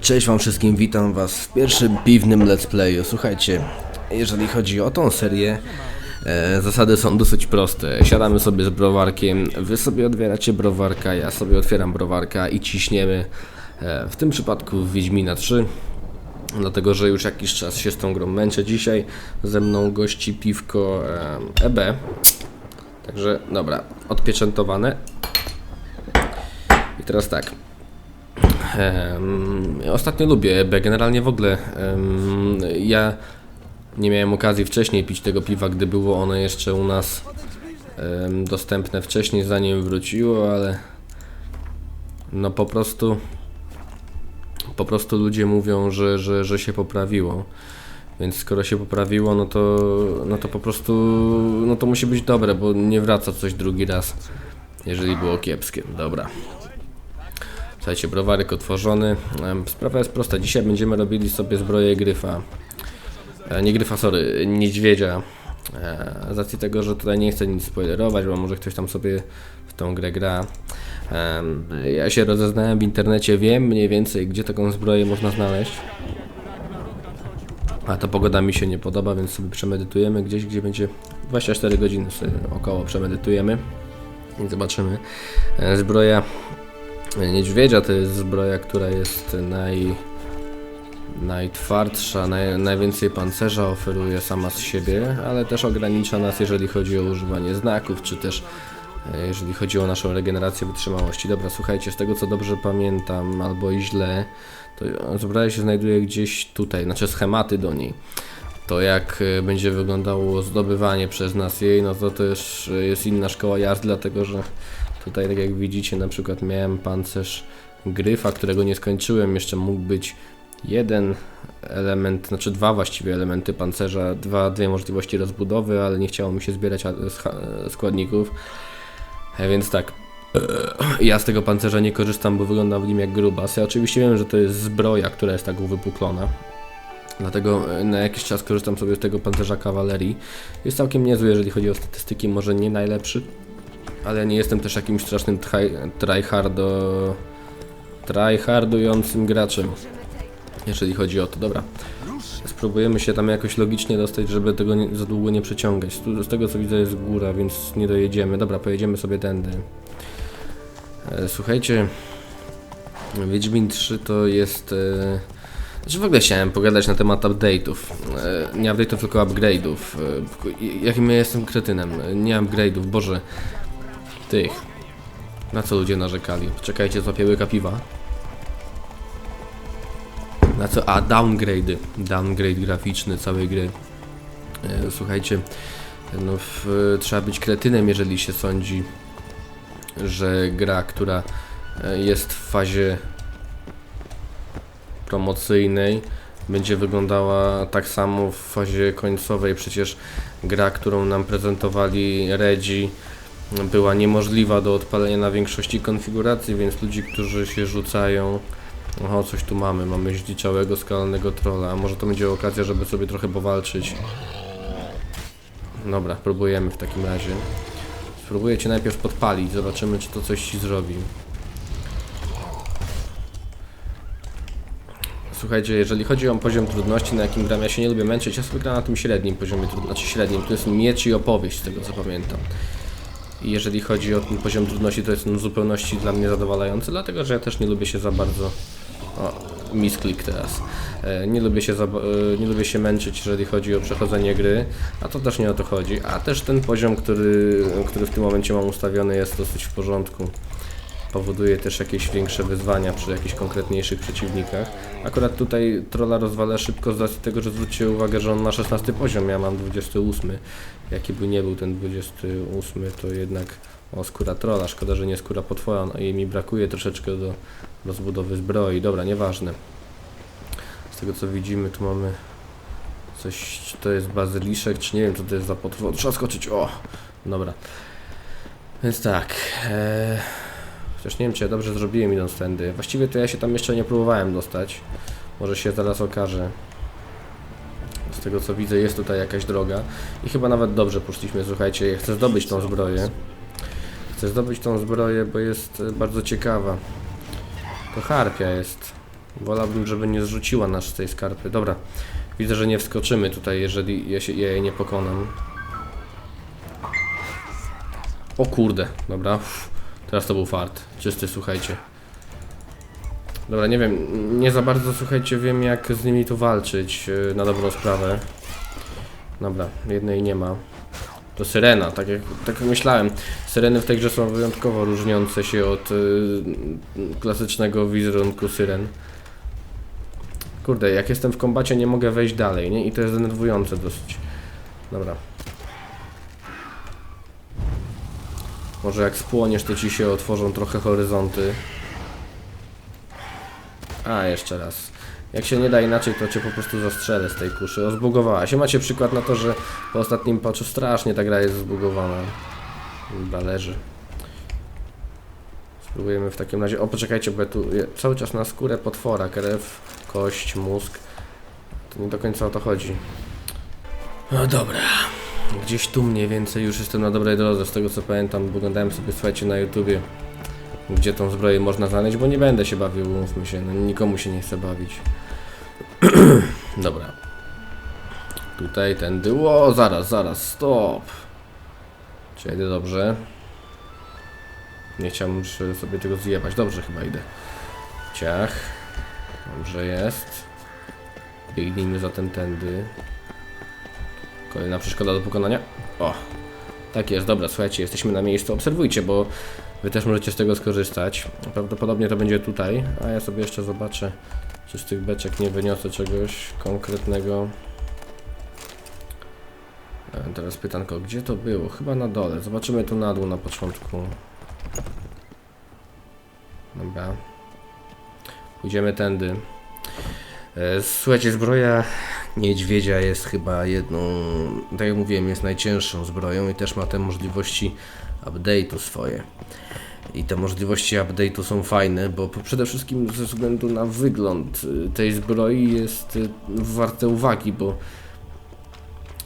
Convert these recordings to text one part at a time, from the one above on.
Cześć wam wszystkim, witam was w pierwszym piwnym let's playu. Słuchajcie, jeżeli chodzi o tą serię, e, zasady są dosyć proste. Siadamy sobie z browarkiem, wy sobie otwieracie browarka, ja sobie otwieram browarka i ciśniemy. E, w tym przypadku w Wiedźmina 3. Dlatego, że już jakiś czas się z tą grą męczę. Dzisiaj ze mną gości piwko e, EB. Także dobra, odpieczętowane. I teraz tak. Ostatnio lubię EB, generalnie w ogóle ja nie miałem okazji wcześniej pić tego piwa, gdy było ono jeszcze u nas dostępne wcześniej, zanim wróciło, ale no po prostu po prostu ludzie mówią, że, że, że się poprawiło. Więc skoro się poprawiło, no to, no to po prostu no to musi być dobre, bo nie wraca coś drugi raz, jeżeli było kiepskie. Dobra. Słuchajcie, browarek otworzony. Sprawa jest prosta. Dzisiaj będziemy robili sobie zbroję gryfa. E, Nie gryfa, sorry, niedźwiedzia. E, Z racji tego, że tutaj nie chcę nic spoilerować, bo może ktoś tam sobie w tą grę gra. Ja się rozeznałem w internecie, wiem mniej więcej, gdzie taką zbroję można znaleźć. A ta pogoda mi się nie podoba, więc sobie przemedytujemy gdzieś, gdzie będzie 24 godziny sobie około przemedytujemy. I zobaczymy. E, Zbroja niedźwiedzia to jest zbroja, która jest naj, najtwardsza, naj, najwięcej pancerza oferuje sama z siebie, ale też ogranicza nas, jeżeli chodzi o używanie znaków, czy też e, jeżeli chodzi o naszą regenerację wytrzymałości. Dobra, słuchajcie, z tego co dobrze pamiętam, albo i źle, to zbroja się znajduje gdzieś tutaj, znaczy schematy do niej. To jak e, będzie wyglądało zdobywanie przez nas jej, no to też e, jest inna szkoła jazdy, dlatego że tutaj tak jak widzicie na przykład miałem pancerz gryfa, którego nie skończyłem, jeszcze mógł być jeden element, znaczy dwa właściwie elementy pancerza, dwa, dwie możliwości rozbudowy, ale nie chciało mi się zbierać scha- składników, E, więc tak, ja z tego pancerza nie korzystam, bo wygląda w nim jak grubas. Ja oczywiście wiem, że to jest zbroja, która jest tak uwypuklona. Dlatego e, na jakiś czas korzystam sobie z tego pancerza kawalerii. Jest całkiem niezły, jeżeli chodzi o statystyki, może nie najlepszy, ale nie jestem też jakimś strasznym try- tryhardo... tryhardującym graczem. Jeżeli chodzi o to, dobra. Spróbujemy się tam jakoś logicznie dostać, żeby tego nie, za długo nie przeciągać. Tu, z tego co widzę jest góra, więc nie dojedziemy. Dobra, pojedziemy sobie tędy. E, słuchajcie, Wiedźmin 3 to jest... E, znaczy w ogóle chciałem pogadać na temat update'ów. E, nie update'ów, tylko upgrade'ów. E, jakim ja jestem kretynem. Nie upgrade'ów, boże. Tych. Na co ludzie narzekali? Czekajcie, złapię łyka piwa. Na co? A, downgrade'y. Downgrade graficzny całej gry. E, słuchajcie, no w, trzeba być kretynem, jeżeli się sądzi, że gra, która e, jest w fazie promocyjnej będzie wyglądała tak samo w fazie końcowej. Przecież gra, którą nam prezentowali Redzi była niemożliwa do odpalenia na większości konfiguracji, więc ludzi, którzy się rzucają Oho, coś tu mamy, mamy zdziczałego, skalnego trolla, a może to będzie okazja, żeby sobie trochę powalczyć. Dobra, próbujemy w takim razie. Spróbuję cię najpierw podpalić, zobaczymy czy to coś ci zrobi. Słuchajcie, jeżeli chodzi o poziom trudności, na jakim gram, ja się nie lubię męczyć, ja sobie gram na tym średnim poziomie trudności, znaczy średnim, to jest miecz i opowieść, z tego co pamiętam. I jeżeli chodzi o ten poziom trudności, to jest on w zupełności dla mnie zadowalający, dlatego że ja też nie lubię się za bardzo. O, misklik teraz. E, nie, lubię się e, nie lubię się męczyć, jeżeli chodzi o przechodzenie gry, a to też nie o to chodzi. A też ten poziom, który, który w tym momencie mam ustawiony, jest dosyć w porządku. Powoduje też jakieś większe wyzwania przy jakichś konkretniejszych przeciwnikach. Akurat tutaj trolla rozwala szybko z racji tego, że zwróćcie uwagę, że on ma 16 poziom, ja mam 28. Jaki by nie był ten 28, to jednak o skóra trolla. Szkoda, że nie skóra potwora, no i mi brakuje troszeczkę do rozbudowy zbroi. Dobra, nieważne. Z tego co widzimy, tu mamy coś, czy to jest bazyliszek, czy nie wiem, co to jest za potwór. Trzeba skoczyć, o! Dobra. Więc tak. Eee, chociaż nie wiem, czy ja dobrze zrobiłem idąc tędy. Właściwie to ja się tam jeszcze nie próbowałem dostać. Może się zaraz okaże. Z tego co widzę jest tutaj jakaś droga i chyba nawet dobrze poszliśmy, słuchajcie, ja chcę zdobyć tą zbroję. Chcę zdobyć tą zbroję, bo jest e, bardzo ciekawa. To harpia jest. Wolałbym, żeby nie zrzuciła nas z tej skarpy. Dobra, widzę, że nie wskoczymy tutaj, jeżeli ja, się, ja jej nie pokonam. O kurde, dobra. Uff, teraz to był fart. Czysty, słuchajcie. Dobra, nie wiem, nie za bardzo, słuchajcie, wiem jak z nimi tu walczyć yy, na dobrą sprawę. Dobra, jednej nie ma. To syrena, tak jak, tak myślałem. Syreny w tej grze są wyjątkowo różniące się od y, klasycznego wizerunku syren. Kurde, jak jestem w kombacie nie mogę wejść dalej, nie? I to jest denerwujące dosyć. Dobra. Może jak spłoniesz, to ci się otworzą trochę horyzonty. A, jeszcze raz. Jak się nie da inaczej, to cię po prostu zastrzelę z tej kuszy. O, zbugowała się. Macie przykład na to, że po ostatnim patchu strasznie ta gra jest zbugowana. Chyba leży. Spróbujemy w takim razie. O, poczekajcie, bo ja tu cały czas na skórę potwora. Krew, kość, mózg. To nie do końca o to chodzi. No dobra. Gdzieś tu mniej więcej już jestem na dobrej drodze. Z tego co pamiętam, bo oglądałem sobie, słuchajcie, na YouTubie, gdzie tą zbroję można znaleźć, bo nie będę się bawił, mówmy się. No, nikomu się nie chce bawić. dobra. Tutaj, tędy. O, zaraz, zaraz, stop. Czy idę dobrze? Nie e, sobie tego zjebać. Dobrze chyba idę. Ciach. Dobrze jest. Biegnijmy zatem tędy. Kolejna przeszkoda do pokonania. O! Tak jest, dobra, słuchajcie, jesteśmy na miejscu. Obserwujcie, bo wy też możecie z tego skorzystać. Prawdopodobnie to będzie tutaj, a ja sobie jeszcze zobaczę, czy z tych beczek nie wyniosę czegoś konkretnego. E, Teraz pytanko, gdzie to było? Chyba na dole. Zobaczymy tu na dół na początku. Dobra. Pójdziemy tędy. E, Słuchajcie, zbroja niedźwiedzia jest chyba jedną, tak jak mówiłem, jest najcięższą zbroją i też ma te możliwości update'u swoje. I te możliwości update'u są fajne, bo przede wszystkim ze względu na wygląd y, tej zbroi jest y, warte uwagi, bo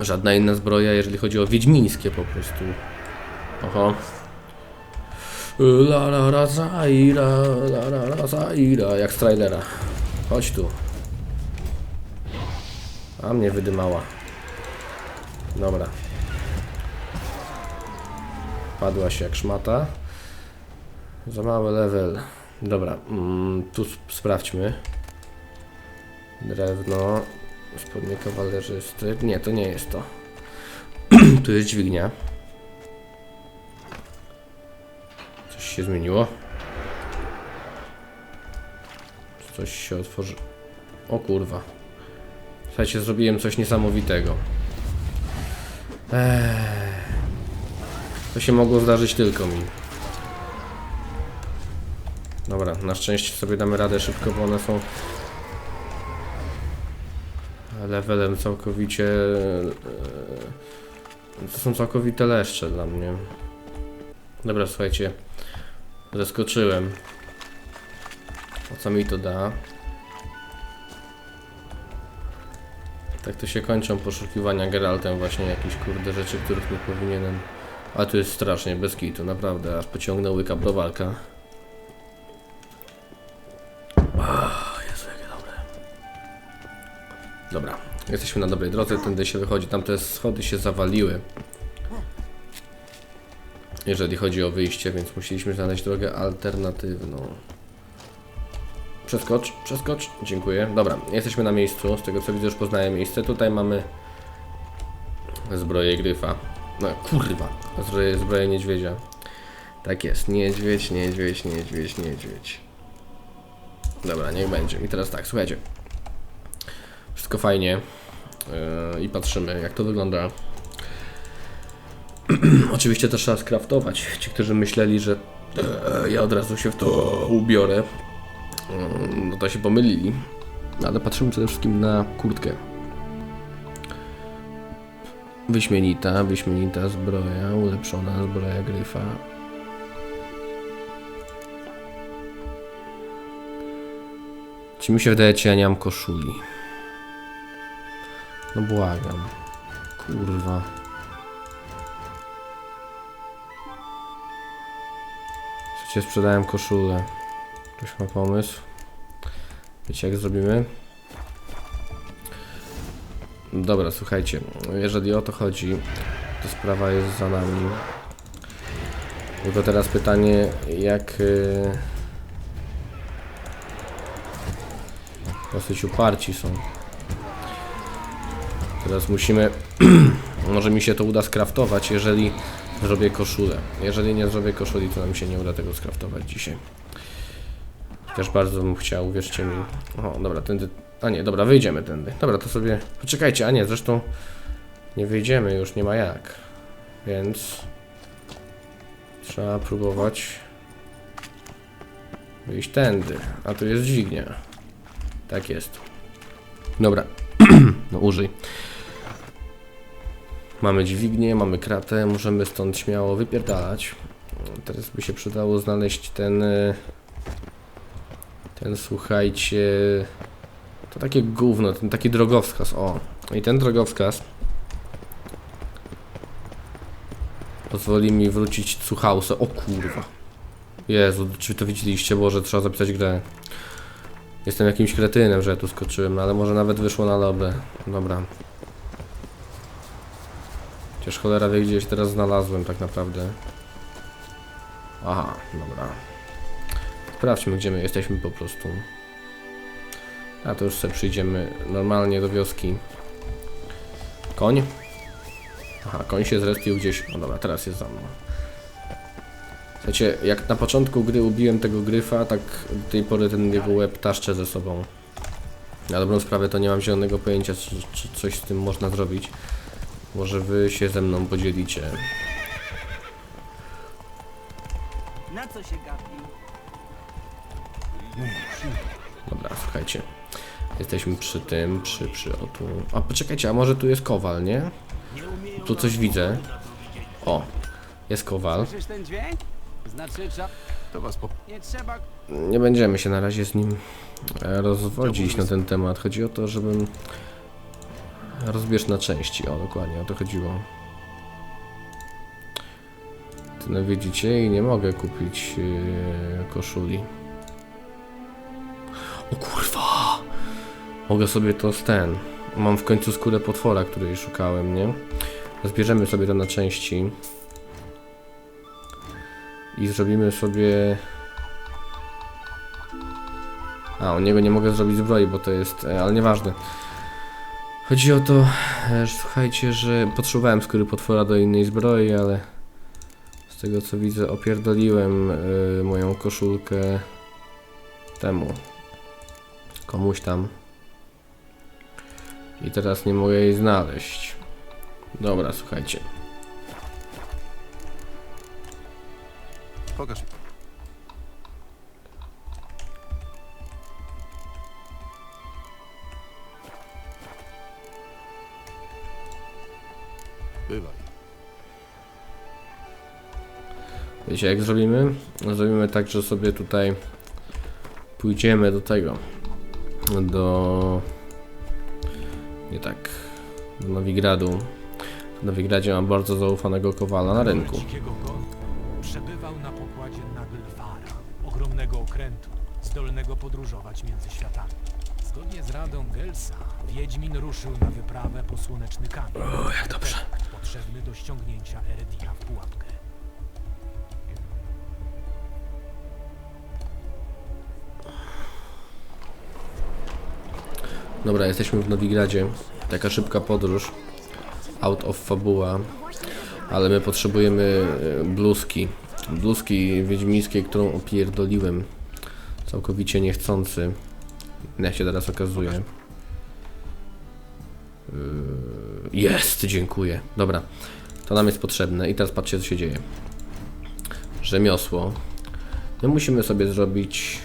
żadna inna zbroja, jeżeli chodzi o wiedźmińskie po prostu. Oho. La la la la la la zaira, jak z trailera. Chodź tu. A mnie wydymała. Dobra. Padła się jak szmata. Za mały level. Dobra, mm, tu sp- sprawdźmy. Drewno. Spodnie kawalerzysty. Nie, to nie jest to. tu jest dźwignia. Coś się zmieniło. Coś się otworzy. O kurwa. Słuchajcie, zrobiłem coś niesamowitego. Eee. To się mogło zdarzyć tylko mi. Dobra, na szczęście sobie damy radę szybko, bo one są levelem całkowicie... eee, To są całkowite leszcze dla mnie. Dobra, słuchajcie. Zaskoczyłem. O co mi to da? Tak to się kończą poszukiwania Geraltem właśnie jakichś kurde rzeczy, których nie powinienem. A tu jest strasznie, bez kitu, naprawdę, aż pociągnę łyka browarka. Oh, dobre. Dobra, jesteśmy na dobrej drodze, tędy się wychodzi, tam te schody się zawaliły. Jeżeli chodzi o wyjście, więc musieliśmy znaleźć drogę alternatywną. Przeskocz, przeskocz. Dziękuję. Dobra, jesteśmy na miejscu. Z tego co widzę, już poznaję miejsce. Tutaj mamy zbroję gryfa. No kurwa, zbroję, zbroję niedźwiedzia. Tak jest, niedźwiedź, niedźwiedź, niedźwiedź, niedźwiedź. Dobra, niech będzie. I teraz tak, słuchajcie. Wszystko fajnie. Yy, I patrzymy, jak to wygląda. Oczywiście to trzeba skraftować. Ci, którzy myśleli, że e, ja od razu się w to ubiorę, no to się pomylili. Ale patrzymy przede wszystkim na kurtkę. Wyśmienita, wyśmienita zbroja, ulepszona zbroja gryfa. Czy mi się wydaje, czy ja nie mam koszuli? No błagam. Kurwa. Przecież sprzedałem koszulę. Ktoś ma pomysł? Wiecie jak zrobimy? Dobra, słuchajcie, jeżeli o to chodzi, to sprawa jest za nami. Tylko teraz pytanie, jak... y, Dosyć uparci są. Teraz musimy... Może mi się to uda skraftować, jeżeli zrobię koszulę. Jeżeli nie zrobię koszuli, to nam się nie uda tego skraftować dzisiaj. Też bardzo bym chciał, uwierzcie mi. O, dobra, tędy... A nie, dobra, wyjdziemy tędy. Dobra, to sobie... Poczekajcie, a nie, zresztą... Nie wyjdziemy już, nie ma jak. Więc... Trzeba próbować... Wyjść tędy. A tu jest dźwignia. Tak jest. Dobra. no użyj. Mamy dźwignię, mamy kratę, możemy stąd śmiało wypierdalać. Teraz by się przydało znaleźć ten... Ten, słuchajcie... To takie gówno, ten taki drogowskaz, o. I ten drogowskaz pozwoli mi wrócić Cuchausę. O kurwa. Jezu, czy to widzieliście? Boże, trzeba zapisać grę. Jestem jakimś kretynem, że ja tu skoczyłem, no ale może nawet wyszło na dobre. Dobra. Chociaż cholera wie, gdzie się teraz znalazłem tak naprawdę. Aha, dobra. Sprawdźmy, gdzie my jesteśmy po prostu. A to już sobie przyjdziemy normalnie do wioski. Koń? Aha, koń się zrespił gdzieś. No dobra, teraz jest za mną. Słuchajcie, jak na początku gry ubiłem tego gryfa, tak do tej pory ten jego łeb taszczę ze sobą. Na dobrą sprawę to nie mam zielonego pojęcia, czy, czy coś z tym można zrobić. Może wy się ze mną podzielicie. Na co się gapi? Dobra, słuchajcie. Jesteśmy przy tym, przy, przy, o tu. A poczekajcie, a może tu jest kowal, nie? Tu coś widzę. O, jest kowal. Znaczy, trzeba... To was po... Nie trzeba... Nie będziemy się na razie z nim e, rozwodzić na ten temat. Chodzi o to, żebym rozbierz na części. O, dokładnie, o to chodziło. Ty no widzicie i nie mogę kupić e, koszuli. O kurwa! Mogę sobie to z ten. Mam w końcu skórę potwora, której szukałem, nie? Zbierzemy sobie to na części. I zrobimy sobie a, u niego nie mogę zrobić zbroi, bo to jest... e, ale nieważne. Chodzi o to, e, że słuchajcie, że potrzebowałem skóry potwora do innej zbroi, ale... Z tego co widzę, opierdoliłem e, moją koszulkę temu. Komuś tam. I teraz nie mogę jej znaleźć. Dobra, słuchajcie. Pokaż. Bywaj. Wiecie jak zrobimy? Zrobimy tak, że sobie tutaj pójdziemy do tego. Do... Nie tak. Do Nowigradu. W Nowigradzie mam bardzo zaufanego kowala na rynku. Przebywał na pokładzie Naglfara, ogromnego okrętu, zdolnego podróżować między światami. Zgodnie z radą Gelsa, Wiedźmin ruszył na wyprawę po słoneczny kamień. O, jak dobrze. Potrzebny do ściągnięcia Eredia w pułapkę. Dobra, jesteśmy w Nowigradzie. Taka szybka podróż. Out of fabuła. Ale my potrzebujemy e, bluzki. Bluzki wiedźmińskiej, którą opierdoliłem. Całkowicie niechcący. Jak się teraz okazuje. Yy, Jest, dziękuję. Dobra, to nam jest potrzebne. I teraz patrzcie, co się dzieje. Rzemiosło. My musimy sobie zrobić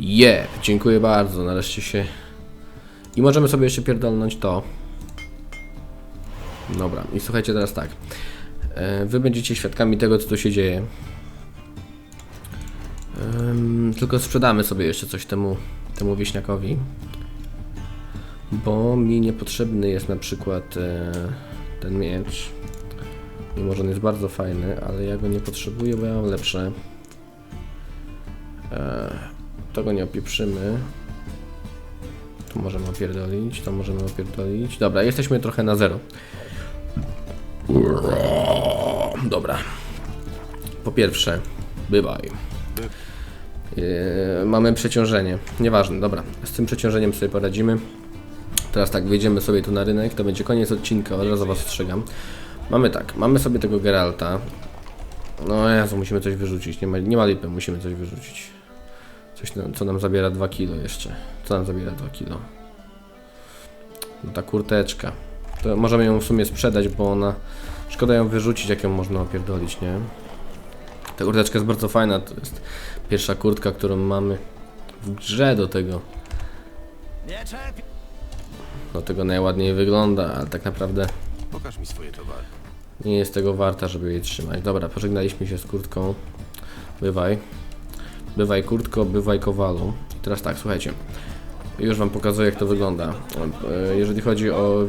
Je, dziękuję bardzo, nareszcie się... I możemy sobie jeszcze pierdolnąć to. Dobra, i słuchajcie teraz tak. E, Wy będziecie świadkami tego, co tu się dzieje. Tylko sprzedamy sobie jeszcze coś temu, temu wieśniakowi. Bo mi niepotrzebny jest na przykład e, ten miecz. Mimo, że on jest bardzo fajny, ale ja go nie potrzebuję, bo ja mam lepsze. Tego nie opieprzymy. Tu możemy opierdolić, to możemy opierdolić. Dobra, jesteśmy trochę na zero. Dobra. Po pierwsze, bywaj. Yy, mamy przeciążenie. Nieważne, dobra. Z tym przeciążeniem sobie poradzimy. Teraz tak, wejdziemy sobie tu na rynek, to będzie koniec odcinka, od razu was ostrzegam. Mamy tak, mamy sobie tego Geralta. No Jezu, musimy coś wyrzucić, nie ma, nie ma lipy, musimy coś wyrzucić. Coś, nam- co nam zabiera 2 kilo jeszcze. Co nam zabiera 2 kilo? No ta kurteczka. To możemy ją w sumie sprzedać, bo ona... Szkoda ją wyrzucić, jak ją można opierdolić, nie? Ta kurteczka jest bardzo fajna, to jest pierwsza kurtka, którą mamy w grze do tego. Do tego najładniej wygląda, ale tak naprawdę Pokaż mi swoje towary. nie jest tego warta, żeby jej trzymać. Dobra, pożegnaliśmy się z kurtką. Bywaj. Bywaj kurtko, bywaj kowalu. I teraz tak, słuchajcie. Już wam pokazuję jak to wygląda. E, Jeżeli chodzi o...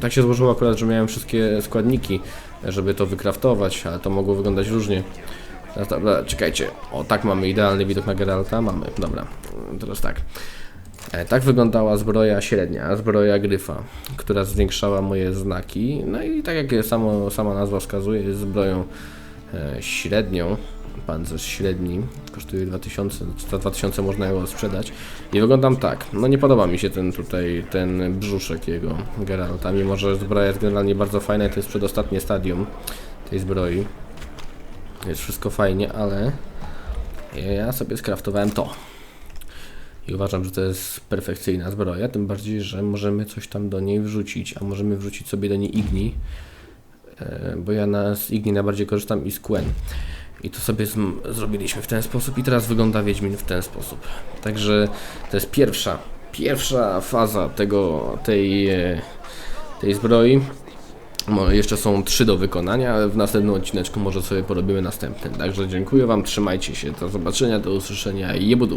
Tak się złożyło akurat, że miałem wszystkie składniki, żeby to wykraftować, ale to mogło wyglądać różnie. Teraz, dobra, czekajcie. O, tak mamy idealny widok na Geralta. Mamy, dobra. Teraz tak. E, Tak wyglądała zbroja średnia, zbroja gryfa, która zwiększała moje znaki. No i tak jak samo, sama nazwa wskazuje, jest zbroją e, średnią. Pancerz średni, kosztuje 2000, za 2000 można ją sprzedać. I wyglądam tak, no nie podoba mi się ten tutaj, ten brzuszek jego Geralta, mimo że zbroja jest generalnie bardzo fajna i to jest przedostatnie stadium tej zbroi. Jest wszystko fajnie, ale ja sobie skraftowałem to. I uważam, że to jest perfekcyjna zbroja, tym bardziej, że możemy coś tam do niej wrzucić, a możemy wrzucić sobie do niej igni, e, bo ja na, z igni najbardziej korzystam i z Quen. I to sobie zrobiliśmy w ten sposób i teraz wygląda Wiedźmin w ten sposób. Także to jest pierwsza, pierwsza faza tego, tej, e, tej zbroi. Jeszcze są trzy do wykonania, w następnym odcineczku może sobie porobimy następny. Także dziękuję Wam, trzymajcie się, do zobaczenia, do usłyszenia i jebudu.